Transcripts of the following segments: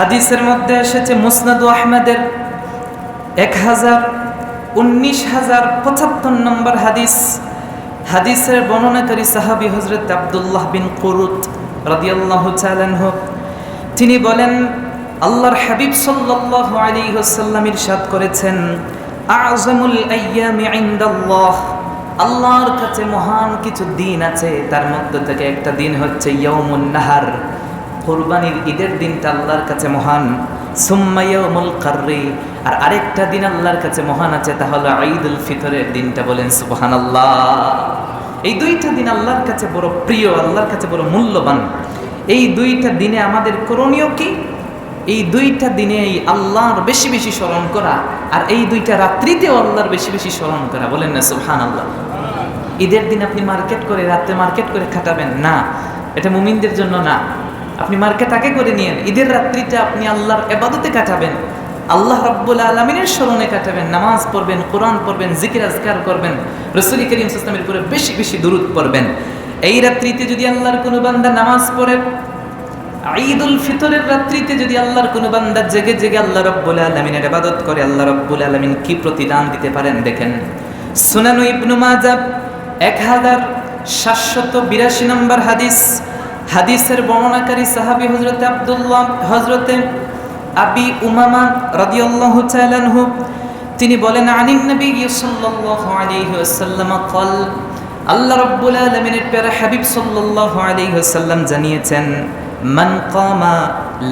হাদিসের মধ্যে এসেছে মুসনাদু আহমেদের এক হাজার, উনিশ হাজার পঁচাত্তর নম্বর হাদিস। হাদিসের বর্ণনাকারী সাহাবি হজরত আবদুল্লাহ বিন কুরুত রাদিয়াল্লাহু চালানহ তিনি বলেন, আল্লাহর হাবিব সাল্লাল্লাহু আলাইহি ওয়াসাল্লাম ইরশাদ করেছেন আযমুল আইয়ামি ইনদাল্লাহ আল্লাহর কাছে মহান কিছু দিন আছে, তার মধ্যে থেকে একটা দিন হচ্ছে ইয়াউমুন নাহার। কোরবানির ঈদের দিনটা আল্লাহর কাছে মহান। সুম্মাইয়ামুল কার্রি। আর আরেকটা দিন আল্লাহর কাছে মহান আছে, তা হলো ঈদুল ফিতরের দিনটা বলেন সুবহান আল্লাহ এই দুইটা দিন আল্লাহর কাছে বড় প্রিয়, আল্লাহর কাছে বড় মূল্যবান। এই দুইটা দিনে আমাদের করণীয় কি? এই দুইটা দিনে এই আল্লাহর বেশি বেশি স্মরণ করা, আর এই দুইটা রাত্রিতেও আল্লাহর বেশি বেশি স্মরণ করা, বলেন না সুবহান আল্লাহ ঈদের দিন আপনি মার্কেট করে রাত্রে মার্কেট করে খাটাবেন, না। এটা মুমিনদের জন্য না। আপনি মার্কেট তাকে করে নিয়েন। ঈদের রাত্রিতে আপনি আল্লাহর এবাদতে কাটাবেন। আল্লাহ রব্বুল আলমিনের স্মরণে কাটাবেন। নামাজ পড়বেন, কোরআন পড়বেন, জিকির, আজকার করবেন। রসুল করিম ইসলামের উপরে বেশি বেশি দূরত পড়বেন। এই রাত্রিতে যদি আল্লাহর কোনো বান্দা নামাজ পড়ে ঈদ উল ফিতরের রাত্রিতে যদি আল্লাহর কোনো বান্দা জেগে জেগে আল্লাহ রব্বুল আলমিনের ইবাদত করে, আল্লাহ রব্বুল আলমিন কি প্রতিদান দিতে পারেন দেখেন। সুনানু ইবনু মাজাব এক হাজার সাতশত বিরাশি নম্বর হাদিস হাদিসের বর্ণনাকারী সাহাবি হজরতে আবদুল্লাহ হজরতে আবি উমামা রাদিয়াল্লাহু হু তিনি বলেন, আনিন নবী সাল্লাল্লাহু আলাইহি কল আল্লাহ রব্বুল আলমিনের প্যারা হাবিব সাল্লাহ আলী ওয়াসাল্লাম জানিয়েছেন, মান কামা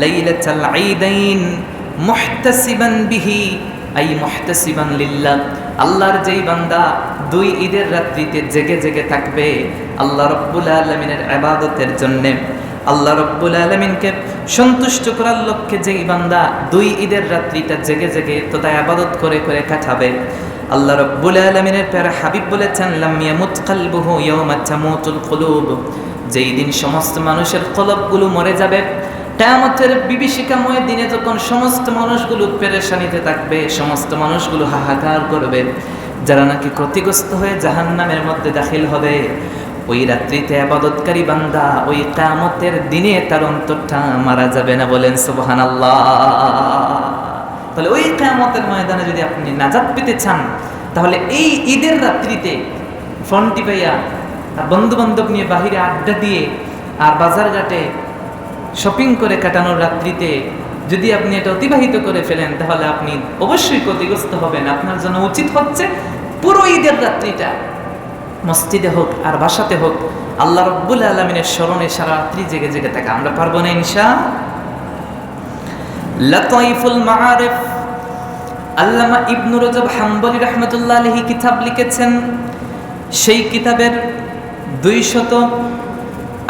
লাইলাতাল ঈদাইন মুহতাসিবান বিহি, আই মুহতাসিবান লিল্লাহ। আল্লাহর যেই বান্দা দুই ঈদের রাত্রিতে জেগে জেগে থাকবে, আল্লাহ রব্বুল আলমিনের আবাদতের জন্যে। আল্লাহ রব্বুল আলমিনকে সন্তুষ্ট করার লক্ষ্যে যেই বান্দা দুই ঈদের রাত্রিটা জেগে জেগে তো তাই আবাদত করে করে কাটাবে। আল্লাহ রব্বুল আলমিনের প্যারা হাবিব বলেছেন যেই দিন সমস্ত মানুষের কলবগুলো মরে যাবে কেয়ামতের বিভীষিকাময় দিনে যখন সমস্ত মানুষগুলো পেরেশানিতে থাকবে, সমস্ত মানুষগুলো হাহাকার করবে, যারা নাকি ক্ষতিগ্রস্ত হয়ে জাহান্নামের মধ্যে দাখিল হবে, ওই রাত্রিতে আবাদতকারী বান্দা ওই কামতের দিনে তার অন্তরটা মারা যাবে না বলেন সুবহান তাহলে ওই কামতের ময়দানে যদি আপনি নাজাত পেতে চান, তাহলে এই ঈদের রাত্রিতে ফোনটি পাইয়া আর বন্ধু বান্ধব নিয়ে বাহিরে আড্ডা দিয়ে আর বাজার ঘাটে শপিং করে কাটানোর রাত্রিতে যদি আপনি এটা অতিবাহিত করে ফেলেন, তাহলে আপনি অবশ্যই ক্ষতিগ্রস্ত হবেন। আপনার জন্য উচিত হচ্ছে পুরো ঈদের রাত্রিটা মসজিদে হোক আর বাসাতে হোক, আল্লাহ রব্বুল আলমিনের স্মরণে সারা রাত্রি জেগে জেগে থাকা। আমরা পারব না ইনশা। লতাইফুল মাআরিফ। আল্লামা ইবনু রজব হাম্বলি রহমতুল্লাহ আলহি কিতাব লিখেছেন, সেই কিতাবের দুইশত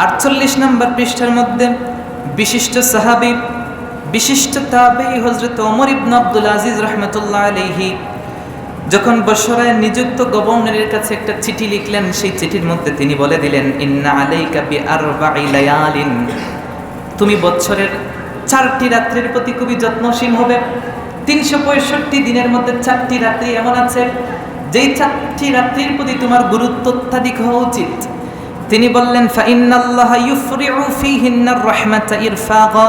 আটচল্লিশ নম্বর পৃষ্ঠার মধ্যে বিশিষ্ট সাহাবি, বিশিষ্ট তাবেই হজরত ওমর ইবন আব্দুল আজিজ রহমতুল্লাহ আলহি যখন বসরায় নিযুক্ত গভর্নরের কাছে একটা চিঠি লিখলেন, সেই চিঠির মধ্যে তিনি বলে দিলেন, ইন্না আলাইকা বি লায়ালিন। তুমি বছরের চারটি রাত্রির প্রতি খুবই যত্নশীল হবে। তিনশো পঁয়ষট্টি দিনের মধ্যে চারটি রাত্রি এমন আছে, যেই চারটি রাত্রির প্রতি তোমার গুরুত্ব অত্যাধিক হওয়া উচিত। তিনি বললেন, ফাইন্নাল্লাহ ইউফরিউ ফিহিন্নার রহমাতা ইরফাগা।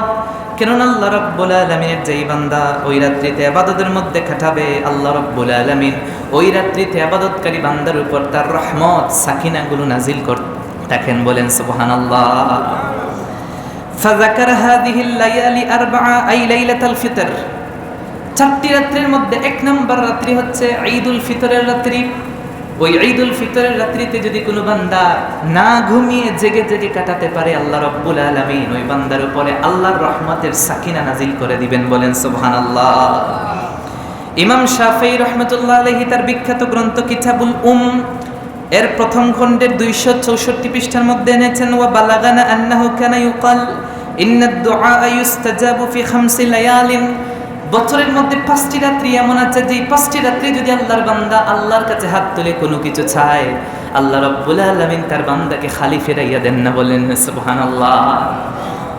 কেননা আল্লাহ রব্বুল আলমিনের যেই বান্দা ওই রাত্রিতে আবাদতের মধ্যে খাটাবে, আল্লাহ রব্বুল আলমিন ওই রাত্রিতে আবাদতকারী বান্দার উপর তার রহমত, সাকিনাগুলো নাজিল কর, দেখেন, বলেন সুবহান আল্লাহ ফাজাকার হাদিহিল লাইয়ালি আরবা আই লাইলাতাল ফিতর। চারটি রাত্রির মধ্যে, এক নম্বর রাত্রি হচ্ছে ঈদুল ফিতরের রাত্রি। ওই ঈদুল ফিতরের রাত্রিতে যদি কোনো বান্দা না ঘুমিয়ে জেগে জেগে কাটাতে পারে, আল্লাহ রব্বুল আলমিন ওই বান্দার উপরে আল্লাহর রহমতের সাকিনা নাজিল করে দিবেন বলেন সুবহান আল্লাহ ইমাম শাফি রহমতুল্লাহ আলহি তার বিখ্যাত গ্রন্থ কিতাবুল উম এর প্রথম খণ্ডের দুইশো চৌষট্টি পৃষ্ঠার মধ্যে এনেছেন, ওয়া বালাগানা আন্নাহু কানা ইউকাল ইন্না দুআ ইউস্তাজাবু ফি খামসি লায়ালিন বছরের মধ্যে পাঁচটি রাত্রি এমন আছে যে পাঁচটি রাত্রি যদি আল্লাহর বান্দা আল্লাহর কাছে হাত তুলে কোনো কিছু চায়, আল্লাহ রব্বুল আলমিন তার বান্দাকে খালি ফেরাইয়া দেন না বলেন, সুবহানাল্লাহ।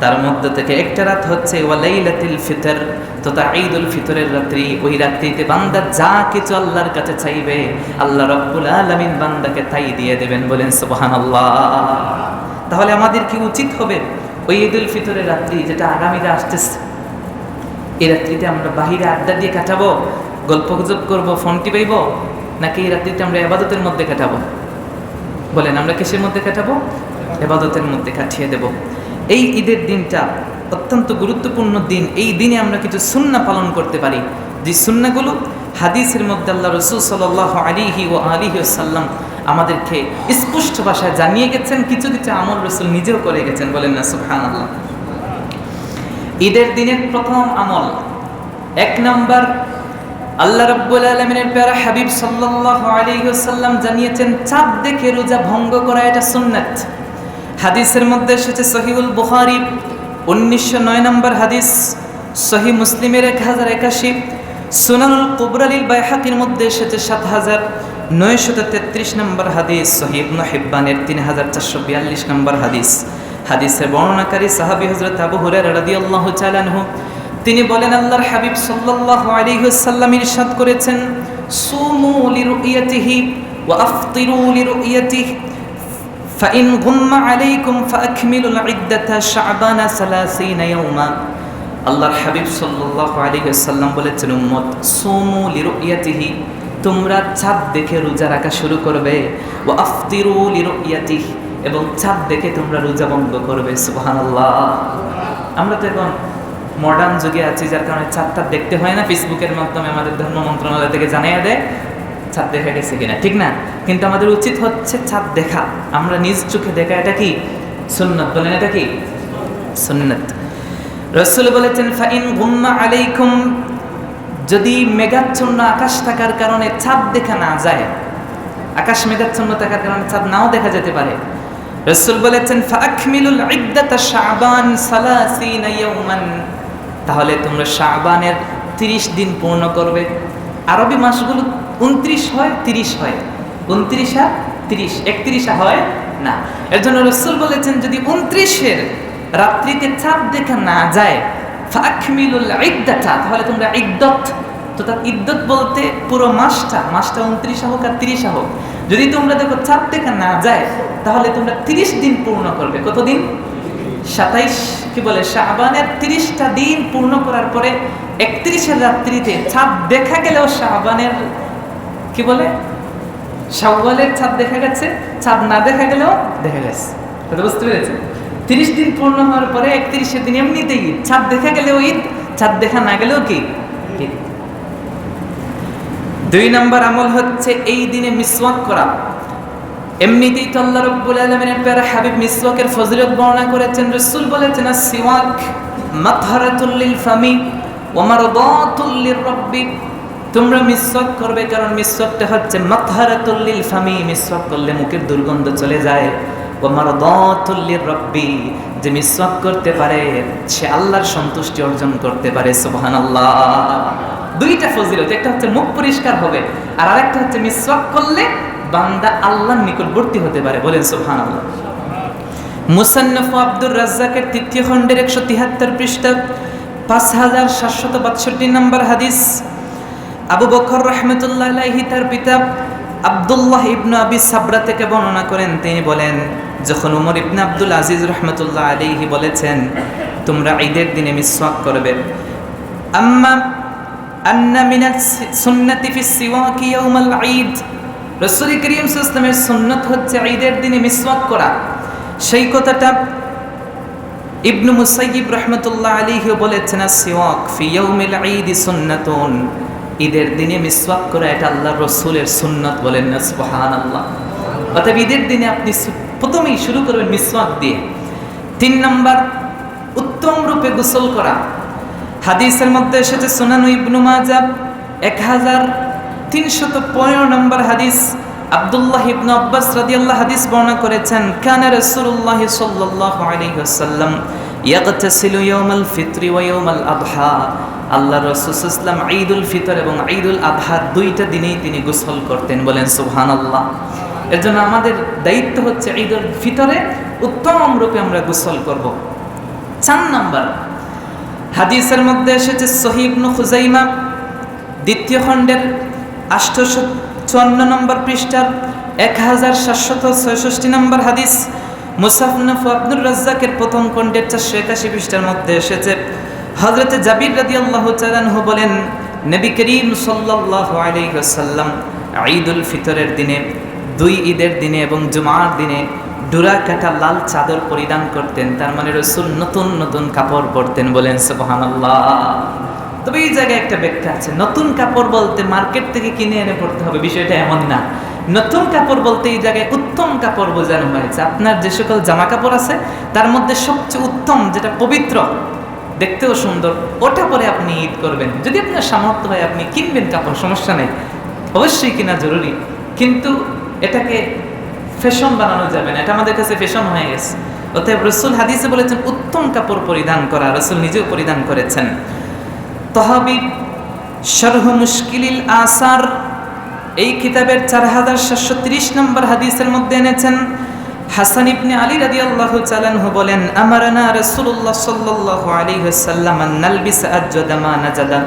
তার মধ্যে থেকে একটা রাত হচ্ছে ওয়ালাইলাতিল ফিতর। তো তা ঈদুল ফিতরের রাত্রি, ওই রাত্রিতে বান্দা যা কিছু আল্লাহর কাছে চাইবে, আল্লাহ রব্বুল আলামিন বান্দাকে তাই দিয়ে দেবেন বলেন, সুবহানাল্লাহ। তাহলে আমাদের কি উচিত হবে ওই ঈদুল ফিতরের রাত্রি যেটা আগামীতে আসতেছে? এই রাত্রিতে আমরা বাহিরে আড্ডা দিয়ে কাটাবো, গল্প গুজব করব ফোন টিপাইব নাকি এই রাত্রিতে আমরা এবাদতের মধ্যে কাটাবো? বলেন, আমরা কিসের মধ্যে কাটাবো? এবাদতের মধ্যে কাটিয়ে দেব। এই ঈদের দিনটা অত্যন্ত গুরুত্বপূর্ণ দিন। এই দিনে আমরা কিছু সুন্না পালন করতে পারি। যে সুন্নাগুলো হাদিসের মধ্যে আল্লাহ রসুল সাল আলিহি ও আলিহি সাল্লাম আমাদেরকে স্পষ্ট ভাষায় জানিয়ে গেছেন, কিছু কিছু আমল রসুল নিজেও করে গেছেন। বলেন না সুফহান আল্লাহ ঈদের দিনের প্রথম আমল। এক নম্বর, আল্লাহ রব্বুল আলমিনের প্যারা হাবিব সাল্লাল্লাহু আলাইহি জানিয়েছেন, চাঁদ দেখে রোজা ভঙ্গ করা এটা সুন্নাত। হাদিসের মধ্যে এসেছে সহিউল বুখারী, উনিশশো নয় নম্বর হাদিস সহি মুসলিমের এক হাজার একাশি। সুনানুল কুবরালিল বাইহাকির মধ্যে এসেছে সাত হাজার নয়শত তেত্রিশ নম্বর হাদিস সহিব হিব্বানের তিন হাজার চারশো বিয়াল্লিশ নম্বর হাদিস। হাদিসের বর্ণনাকারী সাহাবি হজরত আবু হুরায়রা রাদিয়াল্লাহু তাআলা আনহু তিনি বলেন আল্লাহর হাবিব সাল্লাল্লাহু আলাইহি ওয়াসাল্লাম ইরশাদ করেছেন সুমু লিরুইয়াতিহি ওয়া আফতিরু লিরুইয়াতিহি فإن غم عليكم فأكملوا العدة شعبان ثلاثين يوما আল্লাহর হাবিব সাল্লাল্লাহু আলাইহি ওয়াসাল্লাম বলেছেন উম্মত সুমু লিরুইয়াতিহি তোমরা চাঁদ দেখে রোজা রাখা শুরু করবে ওয়া আফতিরু লিরুইয়াতিহি এবং চাঁদ দেখে তোমরা রোজা বন্ধ করবে, সুবহানাল্লাহ। আমরা তো এখন মডার্ন যুগে আছি, যার কারণে চাঁদটা দেখতে হয় না, ফেসবুকের মাধ্যমে আমাদের ধর্ম মন্ত্রণালয় থেকে জানাইয়া দেয় চাঁদ দেখা গেছে কিনা, ঠিক না? কিন্তু আমাদের উচিত হচ্ছে চাঁদ দেখা। আমরা নিজ চোখে দেখা, এটা কি? সুন্নত, বলেন এটা কি? সুন্নত। রসুল বলেছেন, ফাইন গুম্মা আলাইকুম। যদি মেঘাচ্ছন্ন আকাশ থাকার কারণে চাঁদ দেখা না যায়, আকাশ মেঘাচ্ছন্ন থাকার কারণে চাঁদ নাও দেখা যেতে পারে রসুল বলেছেন ফাকমিলুল ইদ্দাতা শাবান সালাসিনা ইয়াওমান তাহলে তোমরা শাবানের 30 দিন পূর্ণ করবে। আরবি মাসগুলো উনত্রিশ হয়, তিরিশ হয়। উনত্রিশ আর তিরিশ, একত্রিশা হয় না। এর জন্য রসুল বলেছেন, যদি উনত্রিশের রাত্রিতে চাঁদ দেখা না যায় ফাকমিলুল ইদ্দাতা, তাহলে তোমরা ইদ্দত তো তার ইদ্দত বলতে পুরো মাসটা মাসটা উনত্রিশা হোক আর তিরিশা হোক। যদি তোমরা দেখো চাঁদ দেখা না যায়, তাহলে তোমরা তিরিশ দিন পূর্ণ করবে। কতদিন? সাতাইশ, কি বলে, শাহবানের তিরিশটা দিন পূর্ণ করার পরে একত্রিশের রাত্রিতে চাঁদ দেখা গেলেও শাহবানের, কি বলে, শাওয়ালের চাঁদ দেখা গেছে, চাঁদ না দেখা গেলেও দেখা গেছে। কথা বুঝতে পেরেছে তিরিশ দিন পূর্ণ হওয়ার পরে একত্রিশের দিন এমনিতেই চাঁদ দেখা গেলেও ঈদ, চাঁদ দেখা না গেলেও কি? দুই নম্বর আমল হচ্ছে এই দিনে মিসওয়াক করা। এমনিতেই তো আল্লাহ রব্বুল আলমিনের প্যারা হাবিব মিসওয়াকের ফজিলত বর্ণনা করেছেন, রসুল বলেছেন সিওয়াক মাতহারাতুল্লিল ফামি ওমারদাতুল্লির রব্বি। তোমরা মিসওয়াক করবে কারণ মিসওয়াকটা হচ্ছে মাতহারাতুল্লিল ফামি। মিসওয়াক করলে মুখের দুর্গন্ধ চলে যায়। রব্বি যে মিসওয়াক করতে পারে, সে আল্লাহর সন্তুষ্টি অর্জন করতে পারে, সুবহানাল্লাহ। দুইটা ফজিলত, একটা হচ্ছে মুখ পরিষ্কার হবে, আর আরেকটা হচ্ছে মিসওয়াক করলে বান্দা আল্লাহর নিকটবর্তী হতে পারে, বলেন সুবহান আল্লাহ মুসান্নফ আব্দুর রাজ্জাকের তৃতীয় খণ্ডের একশো তিহাত্তর পৃষ্ঠা, পাঁচ হাজার সাতশত বাষট্টি নম্বর হাদিস। আবু বকর রহমতুল্লাহ তার পিতা আবদুল্লাহ ইবনু আবি সাবরা থেকে বর্ণনা করেন, তিনি বলেন যখন উমর ইবনে আব্দুল আজিজ রহমতুল্লাহ আলিহি বলেছেন, তোমরা ঈদের দিনে মিসওয়াক করবে। আম্মা, আন্না মিনাত সুন্নতি ফি সিওয়াকি ইয়াউমাল ঈদ। রসুল করিম ইসলামের সুন্নত হচ্ছে ঈদের দিনে মিসওয়াক করা। সেই কথাটা ইবনু মুসাইয়িব রহমতুল্লাহ আলীহিও বলেছেন সিওয়াক ফি ইয়াউমিল ঈদ সুন্নাতুন। ঈদের দিনে মিসওয়াক করা এটা আল্লাহ রসুলের সুন্নত বলেন না, সুবহানাল্লাহ। অতএব ঈদের দিনে আপনি প্রথমেই শুরু করবেন মিসওয়াক দিয়ে। তিন নম্বর, উত্তম রূপে গোসল করা। হাদিসের মধ্যে এসেছে সোনানু ইবনু মাজা এক হাজার তিনশত পনেরো নম্বর হাদিস। আব্দুল্লাহ ইবনু আব্বাস রাদিয়াল্লাহ হাদিস বর্ণনা করেছেন, কানা রাসূলুল্লাহ সাল্লাল্লাহু আলাইহি ওয়াসাল্লাম ইয়াগতাসিলু ইয়াউমাল ফিত্রি ওয়া ইয়াউমাল আদহা। আল্লাহ রাসূল সাল্লাম ঈদুল ফিতর এবং ঈদুল আদহা দুইটা দিনেই তিনি গোসল করতেন বলেন, সুবহানাল্লাহ। এর জন্য আমাদের দায়িত্ব হচ্ছে ঈদুল ফিতরে উত্তম রূপে আমরা গোসল করব। চার নাম্বার, হাদিসের মধ্যে এসেছে সহিবনু খুজাইমা, দ্বিতীয় খণ্ডের আষ্টশো চুয়ান্ন নম্বর পৃষ্ঠার এক হাজার সাতশত ছয়ষষ্টি নম্বর হাদিস মুসাফনফ আব্দুর রাজ্জাকের প্রথম খণ্ডের চারশো একাশি পৃষ্ঠার মধ্যে এসেছে। হজরত জাবির রাদি আল্লাহ চালানহু বলেন, নবী করিম সাল্লাহ আলাইসাল্লাম ঈদুল ফিতরের দিনে দুই ঈদের দিনে এবং জুমার দিনে ডুরা কাটা লাল চাদর পরিধান করতেন। তার মানে রসুল নতুন নতুন কাপড় পরতেন বলেন, সুবহানাল্লাহ। তবে এই জায়গায় একটা ব্যাখ্যা আছে। নতুন কাপড় বলতে মার্কেট থেকে কিনে এনে পড়তে হবে, বিষয়টা এমন না। নতুন কাপড় বলতে এই জায়গায় উত্তম কাপড় বোঝানো হয়েছে। আপনার যে সকল জামা কাপড় আছে, তার মধ্যে সবচেয়ে উত্তম যেটা পবিত্র, দেখতেও সুন্দর, ওটা পরে আপনি ঈদ করবেন। যদি আপনার সামর্থ্য হয় আপনি কিনবেন কাপড়, সমস্যা নেই। অবশ্যই কিনা জরুরি। কিন্তু এটাকে ফ্যাশন বানানো যাবে না, এটা আমাদের কাছে ফ্যাশন হয়ে গেছে। অতএব রসুল হাদিসে বলেছেন, উত্তম কাপড় পরিধান করা রসুল নিজেও পরিধান করেছেন। তহাবি শরহ মুশকিলিল আসার এই কিতাবের চার হাজার সাতশো তিরিশ নম্বর হাদিসের মধ্যে এনেছেন। হাসান ইবনে আলী রাদি আল্লাহ চালানহু বলেন, আমারানা রসুল্লাহ সাল্লাহ আলী সাল্লাম নালবিস আজ্জাদামা নাজাদা।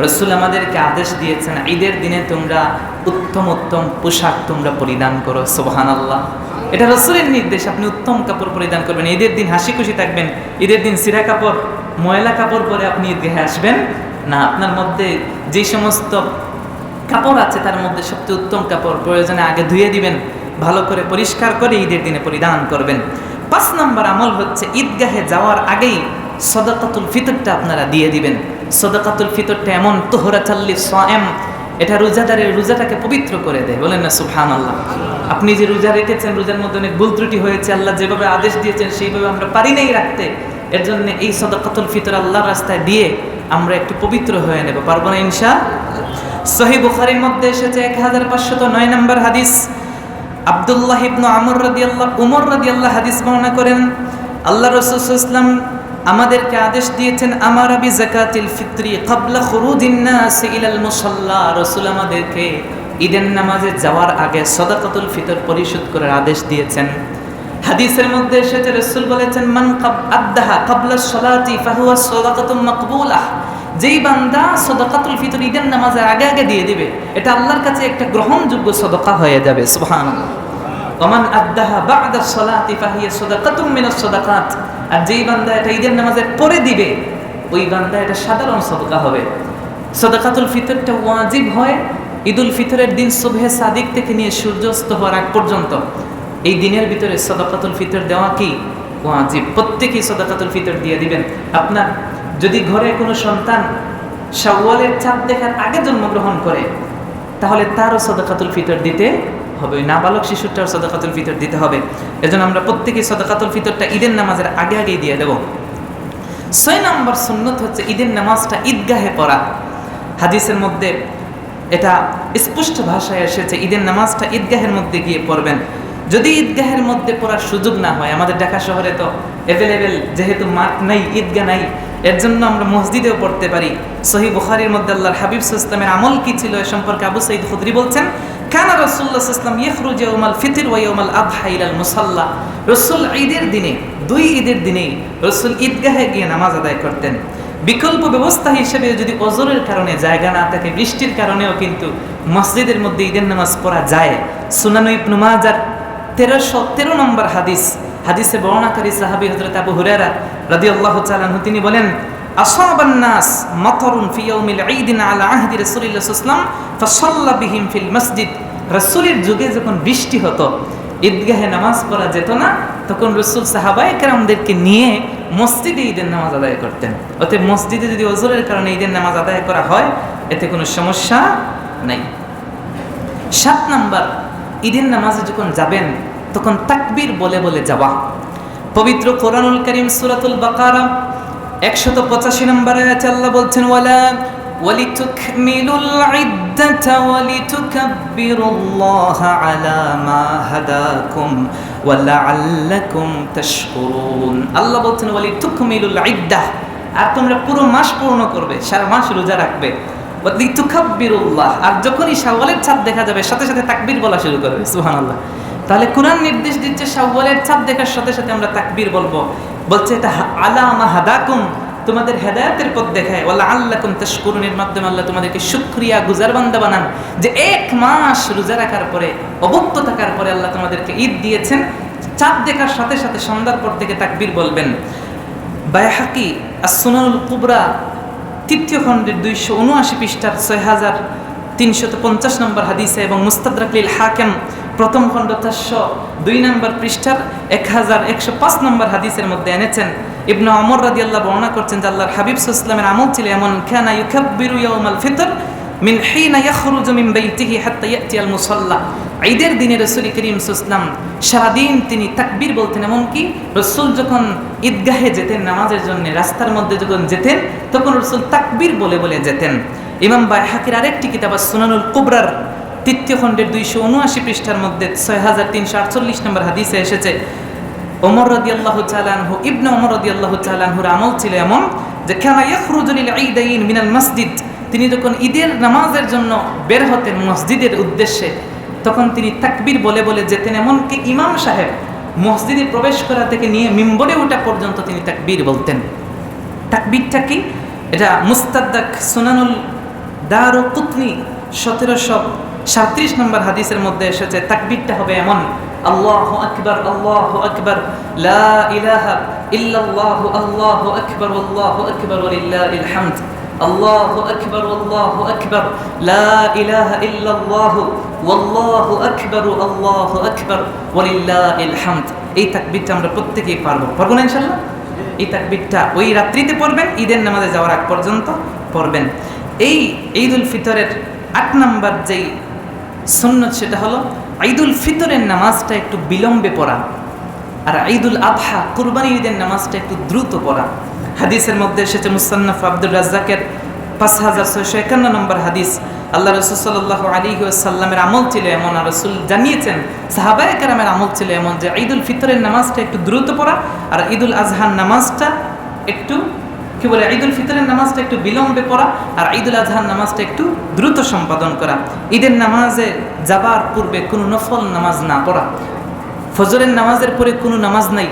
রসুল আমাদেরকে আদেশ দিয়েছেন, ঈদের দিনে তোমরা উত্তম উত্তম পোশাক তোমরা পরিধান করো। সোহান আল্লাহ এটা রসুলের নির্দেশ, আপনি উত্তম কাপড় পরিধান করবেন। ঈদের দিন হাসি খুশি থাকবেন। ঈদের দিন সিরা কাপড়, ময়লা কাপড় পরে আপনি ঈদগাহে আসবেন? না, আপনার মধ্যে যে সমস্ত কাপড় আছে, তার মধ্যে সবচেয়ে উত্তম কাপড় প্রয়োজনে আগে ধুয়ে দিবেন, ভালো করে পরিষ্কার করে ঈদের দিনে পরিধান করবেন। পাঁচ নম্বর আমল হচ্ছে, ঈদগাহে যাওয়ার আগেই সদকাতুল ফিতরটা আপনারা দিয়ে দিবেন। সদকাতুল ফিতরটা এমন, তোহরা চাল্লি সোয়েম, এটা রোজাদারের রোজাটাকে পবিত্র করে দেয়। বলেন না সুফহান আল্লাহ আপনি যে রোজা রেখেছেন, রোজার মধ্যে অনেক ভুল ত্রুটি হয়েছে, আল্লাহ যেভাবে আদেশ দিয়েছেন, সেইভাবে আমরা পারি নাই রাখতে। এর জন্য এই সদকাতুল ফিতর আল্লাহর রাস্তায় দিয়ে আমরা একটু পবিত্র হয়ে নেব। পারব না ইনশা সহি বুখারির মধ্যে এসেছে এক হাজার পাঁচশত নয় নম্বর হাদিস। আবদুল্লাহ ইবনু আমর রাদি আল্লাহ উমর রাদি আল্লাহ হাদিস বর্ণনা করেন, আল্লাহ রসুলাম আমাদেরকে আদেশ দিয়েছেন, আমার আবি জাকাতিল ফিত্রি কাবলা খুরুদিন নাস ইলাল মুসাল্লা। রসুল আমাদেরকে ঈদের নামাজে যাওয়ার আগে সদাকাতুল ফিতর পরিশোধ করার আদেশ দিয়েছেন। হাদিসের মধ্যে এসেছে, রসুল বলেছেন, মান কাব আদাহা কাবলা সলাতি ফাহুয়া সদাকাতুম মাকবুলাহ যেই বান্দা সদকাতুল ফিতর ঈদের নামাজের আগে আগে দিয়ে দিবে, এটা আল্লাহর কাছে একটা গ্রহণযোগ্য সদকা হয়ে যাবে, সুবহানাল্লাহ। ওমান আদাহা বাদা সলাতি ফাহিয়া সদাকাতুম মিনাস সদাকাত। আর যেই বান্দা এটা ঈদের নামাজের পরে দিবে, ওই বান্দা এটা সাধারণ সদকা হবে। সদকাতুল ফিতরটা ওয়াজিব হয়, ঈদুল ফিতরের দিন সুবহে সাদিক থেকে নিয়ে সূর্যাস্ত হওয়ার আগ পর্যন্ত। এই দিনের ভিতরে সদকাতুল ফিতর দেওয়া কি? ওয়াজিব। প্রত্যেকেই সদকাতুল ফিতর দিয়ে দিবেন। আপনার যদি ঘরে কোনো সন্তান শাওয়ালের চাঁদ দেখার আগে জন্মগ্রহণ করে, তাহলে তারও সদকাতুল ফিতর দিতে হবে। ওই নাবালক শিশুটার সদকাতুল ফিতর দিতে হবে। এজন্য আমরা প্রত্যেকেই সদকাতুল ফিতরটা ঈদের নামাজের আগে আগেই দিয়ে দেব। ছয় নম্বর সুন্নত হচ্ছে ঈদের নামাজটা ঈদগাহে পড়া। হাদিসের মধ্যে এটা স্পষ্ট ভাষায় এসেছে, ঈদের নামাজটা ঈদগাহের মধ্যে গিয়ে পড়বেন। যদি ঈদগাহের মধ্যে পড়ার সুযোগ না হয়, আমাদের ঢাকা শহরে তো অ্যাভেলেবেল যেহেতু মাঠ নাই, ঈদগাহ নাই, এর জন্য আমরা মসজিদেও পড়তে পারি। সহি বুখারির মধ্যে আল্লাহর হাবিব ইসলামের আমল কি ছিল এ সম্পর্কে আবু সঈদ খুদরি বলছেন কানা রসুল্লাহ ইসলাম ইয়খরুজ ইয়মাল ফিতির ওয়া ইয়মাল আদহা ইলাল মুসাল্লা। রসুল ঈদের দিনে, দুই ঈদের দিনেই রসুল ঈদগাহে গিয়ে নামাজ আদায় করতেন। বিকল্প ব্যবস্থা হিসেবে যদি অজরের কারণে জায়গা না থাকে, বৃষ্টির কারণেও কিন্তু মসজিদের মধ্যে ঈদের নামাজ পড়া যায়। সুনানু ইবনু মাজার তেরোশো তেরো নম্বর হাদিস, হাদিসে বর্ণাকারী সাহাবি হজরত আবু হুরেরা রাদি আল্লাহ তিনি বলেন যুগে যখন বৃষ্টি হতো, ঈদগাহে নামাজ পড়া যেত না, তখন রসুল নিয়ে মসজিদে ঈদের নামাজ আদায় করতেন। অতএব মসজিদে যদি ওজোরের কারণে ঈদের নামাজ আদায় করা হয়, এতে কোনো সমস্যা নাই। সাত নাম্বার, ঈদের নামাজে যখন যাবেন, তখন তাকবীর বলে বলে যাওয়া। পবিত্র কোরআনুল করিম সুরাতুল বাকারা একশত পঁচাশি নম্বর আয়াতে আল্লাহ বলছেন ওয়ালা ولتكملوا العدة ولتكبروا الله على ما هداكم ولعلكم تشكرون আল্লাহ বলছেন ওয়ালিতুকমিলুল ইদ্দাহ আর তোমরা পুরো মাস পূর্ণ করবে সারা মাস রোজা রাখবে ওয়ালিতুকাব্বিরুল্লাহ আর যখনই শাওয়ালের ছাদ দেখা যাবে সাথে সাথে তাকবীর বলা শুরু করবে সুবহানাল্লাহ তাহলে কোরআন নির্দেশ দিচ্ছে শাওয়ালের ছাদ দেখার সাথে সাথে আমরা তাকবীর বলব। বলছে এটা আলামা হাদাকুম, তোমাদের হেদায়তের পথ দেখায়। ওয়াল্লাহ আল্লাকুম তাশকুরুনের মাধ্যমে আল্লাহ তোমাদেরকে শুকরিয়া, গুজার বান্দা বানান। যে এক মাস রোজা রাখার পরে, অবক্ত থাকার পরে আল্লাহ তোমাদেরকে ঈদ দিয়েছেন। চাঁদ দেখার সাথে সাথে সন্ধ্যার পর থেকে তাকবীর বলবেন। বায়হাকি আসুনানুল কুবরা, তৃতীয় খণ্ডের দুইশো উনআশি পৃষ্ঠার ছয় হাজার তিনশত পঞ্চাশ নম্বর হাদিসে এবং মুস্তাদরাকলিল হাকেম প্রথম খণ্ড চারশো দুই নম্বর পৃষ্ঠার এক হাজার একশো পাঁচ নম্বর হাদিসের মধ্যে এনেছেন। ইবনু আমর রাদি আল্লাহ বর্ণনা করছেন যে আল্লাহর হাবিব সাল্লামের আমল ছিল এমন খানা ইউকাব্বিরু ফিতর মিন হাত্তা ঈদের দিনে রসুল করিম সুসলাম সারাদিন তিনি তাকবীর বলতেন, এমনকি রসুল যখন ঈদগাহে যেতেন, নামাজের জন্য রাস্তার মধ্যে যখন যেতেন, তখন রসুল তাকবীর বলে বলে যেতেন। ইমাম বাই হাকির আরেকটি কিতাব সুনানুল কুবরার তৃতীয় খণ্ডের দুইশো উনআশি পৃষ্ঠার মধ্যে ছয় হাজার তিনশো আটচল্লিশ নম্বর হাদিসে এসেছে, ওমর রদি আল্লাহ চালানহু ইবনে ওমর রদি আল্লাহ চালানহুর আমল ছিল এমন যে ইয়াখরুজুল ঈদাইন মিনাল মসজিদ তিনি যখন ঈদের নামাজের জন্য বের হতেন মসজিদের উদ্দেশ্যে, তখন তিনি তাকবীর বলে বলে যেতেন, এমনকি ইমাম সাহেব মসজিদে প্রবেশ করা থেকে নিয়ে মিম্বরে ওঠা পর্যন্ত তিনি তাকবীর বলতেন। তাকবীরটা কি? এটা মুস্তাদ্দাক সুনানুল দার ও কুতনি সতেরোশো সাঁত্রিশ নম্বর হাদিসের মধ্যে এসেছে, তাকবীরটা হবে এমন, আল্লাহ আকবর আল্লাহ আকবর ইলাহা আল্লাহ আল্লাহ ওয়াল্লাহু আল্লাহু এই আমরা প্রত্যেকেই পারব। পারব না ইনশাআল্লাহ? এই তাকবীরটা ওই রাত্রিতে পড়বেন, ঈদের নামাজে যাওয়ার আগ পর্যন্ত পড়বেন। এই ঈদ উল ফিতরের আট নম্বর যেই সুন্নত সেটা হলো ঈদুল ফিতরের নামাজটা একটু বিলম্বে পড়া আর ঈদুল আবহা কুরবানি ঈদের নামাজটা একটু দ্রুত পড়া। হাদিসের মধ্যে এসেছে মুসান্নাফ আব্দুর রাজ্জাকের পাঁচ হাজার ছয়শো একান্ন নম্বর হাদিস। আল্লাহ রসুল সাল্লাহ আলী সাল্লামের আমল ছিল এমন আর রসুল জানিয়েছেন, সাহাবায় কারামের আমল ছিল এমন যে ঈদুল ফিতরের নামাজটা একটু দ্রুত পড়া আর ঈদুল আজহার নামাজটা একটু কি বলে, ঈদুল ফিতরের নামাজটা একটু বিলম্বে পড়া আর ঈদুল আজহার নামাজটা একটু দ্রুত সম্পাদন করা। ঈদের নামাজে যাবার পূর্বে কোনো নফল নামাজ না পড়া। ফজরের নামাজের পরে কোনো নামাজ নাই।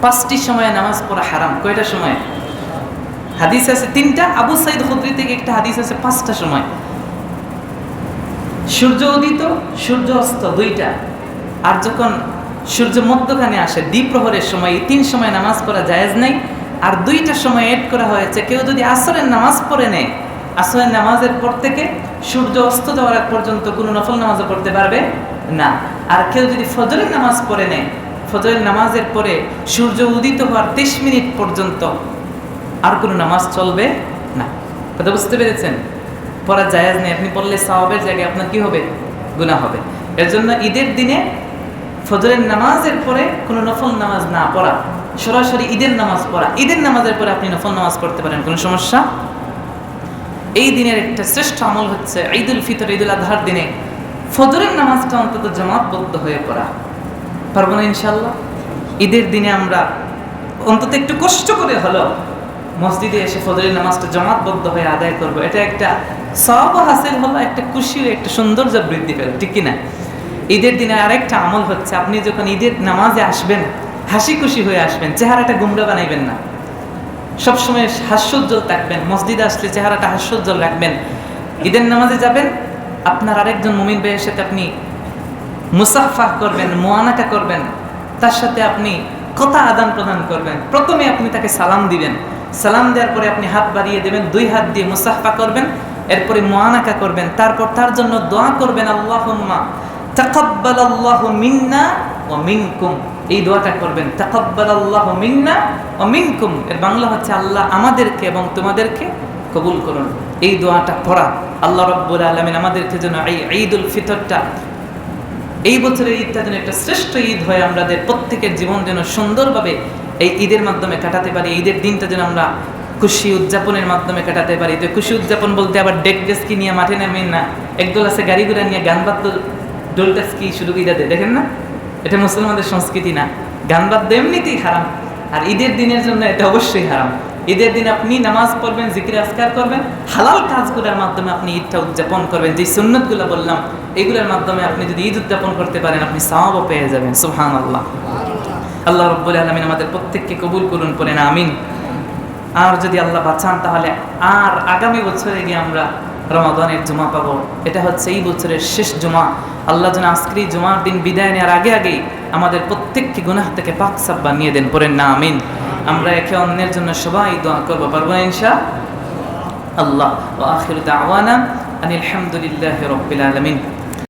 পাঁচটি সময়ে নামাজ পড়া হারাম। কয়টা সময়? হাদিস আছে তিনটা। আবু সাইদ খুদ্রি থেকে একটা হাদিস আছে পাঁচটা সময়। সূর্য উদিত, সূর্য অস্ত দুইটা। আর যখন সূর্য মধ্যখানে আসে দ্বিপ্রহরের সময় এই তিন সময় নামাজ পড়া জায়েজ নাই। আর দুইটা সময় এড করা হয়েছে। কেউ যদি আসরের নামাজ পড়ে নেয়, আসরের নামাজের পর থেকে সূর্য অস্ত যাওয়ার আগ পর্যন্ত কোনো নফল নামাজও পড়তে পারবে না। আর কেউ যদি ফজরের নামাজ পড়ে নেয়, ফজরের নামাজের পরে সূর্য উদিত হওয়ার তেইশ মিনিট পর্যন্ত আর কোনো নামাজ চলবে না। কথা বুঝতে পেরেছেন? পড়া জায়াজ নেই। আপনি পড়লে সাহাবের জায়গায় আপনার কি হবে? গুণা হবে। এর জন্য ঈদের দিনে ফজরের নামাজের পরে কোনো নফল নামাজ না পড়া সরাসরি ঈদের নামাজ পড়া। ঈদের নামাজের পরে আপনি নফল নামাজ পড়তে পারেন, কোনো সমস্যা? এই দিনের একটা শ্রেষ্ঠ আমল হচ্ছে ঈদুল ফিতর, ঈদুল আজহার দিনে ফজরের নামাজটা অন্তত জমাতবদ্ধ হয়ে পড়া। পারব না ইনশাল্লাহ ঈদের দিনে আমরা অন্তত একটু কষ্ট করে হলো মসজিদে এসে ফজরের নামাজটা জমাতবদ্ধ হয়ে আদায় করব। এটা একটা সব হাসিল হলো, একটা খুশি একটা সৌন্দর্য বৃদ্ধি পেল, ঠিক কিনা? ঈদের দিনে আরেকটা আমল হচ্ছে, আপনি যখন ঈদের নামাজে আসবেন হাসি খুশি হয়ে আসবেন, চেহারাটা গুমরা বানাইবেন না। সবসময় হাস্যোজ্জ্বল থাকবেন, মসজিদে আসলে চেহারাটা হাস্যোজ্জ্বল রাখবেন। ঈদের নামাজে যাবেন, আপনার আরেকজন মুমিন ভাইয়ের সাথে আপনি মুসাফাহ করবেন মোয়ানাকা করবেন, তার সাথে আপনি কথা আদান প্রদান করবেন। প্রথমে আপনি তাকে সালাম দিবেন। সালাম দেওয়ার পরে আপনি হাত বাড়িয়ে দেবেন, দুই হাত দিয়ে মুসাফা করবেন, এরপরে মোয়ানাকা করবেন, তারপর তার জন্য দোয়া করবেন আল্লাহ তাকাব্বাল আল্লাহ মিন্না ও মিনকুম। এই দোয়াটা করবেন তাকাব্বাল আল্লাহ মিন্না ও মিনকুম। এর বাংলা হচ্ছে, আল্লাহ আমাদেরকে এবং তোমাদেরকে কবুল করুন। এই দোয়াটা পড়া, আল্লাহ রব্বুল আলমিন আমাদেরকে যেন এই ঈদুল ফিতরটা, এই বছরের ঈদটা যেন একটা শ্রেষ্ঠ ঈদ হয় আমাদের প্রত্যেকের জীবন যেন সুন্দরভাবে এই ঈদের মাধ্যমে কাটাতে পারি, ঈদের দিনটা যেন আমরা খুশি উদযাপনের মাধ্যমে কাটাতে পারি। তো খুশি উদযাপন বলতে আবার ডেক ডেস্কি নিয়ে মাঠে নামেন না একদল আছে গাড়ি ঘোড়া নিয়ে গান বাদ্য ডোল ডেস্কি শুরু করে দেখেন না? এটা মুসলমানদের সংস্কৃতি না। গান বাদ্য এমনিতেই হারাম। আর ঈদের দিনের জন্য এটা অবশ্যই হারাম। ঈদের দিন আপনি নামাজ পড়বেন, জিকির, আজকার করবেন, হালাল কাজগুলোর মাধ্যমে আপনি ঈদটা উদযাপন করবেন। যে সুন্নতগুলো বললাম, এগুলোর মাধ্যমে আপনি যদি ঈদ উদযাপন করতে পারেন, আপনি সাওয়াবও পেয়ে যাবেন। সুহান আল্লাহ আল্লাহ রব্বুল আলমিন আমাদের প্রত্যেককে কবুল করুন করেন আমিন। আর যদি আল্লাহ বাঁচান, তাহলে আর আগামী বছরে গিয়ে আমরা রমাদানের জমা পাবো। এটা হচ্ছে এই বছরের শেষ জমা। আল্লাহ যেন আজকের জমার দিন বিদায় নেওয়ার আগে আগেই আমাদের প্রত্যেককে গুনাহ থেকে পাক সাব্বা নিয়ে দেন পরে না, আমিন। আমরা একে অন্যের জন্য সবাই দোয়া করব, পারব ইনশা আল্লাহ। ও আখির দাওয়ানা আনিল হামদুলিল্লাহ রব্বিল আলামিন।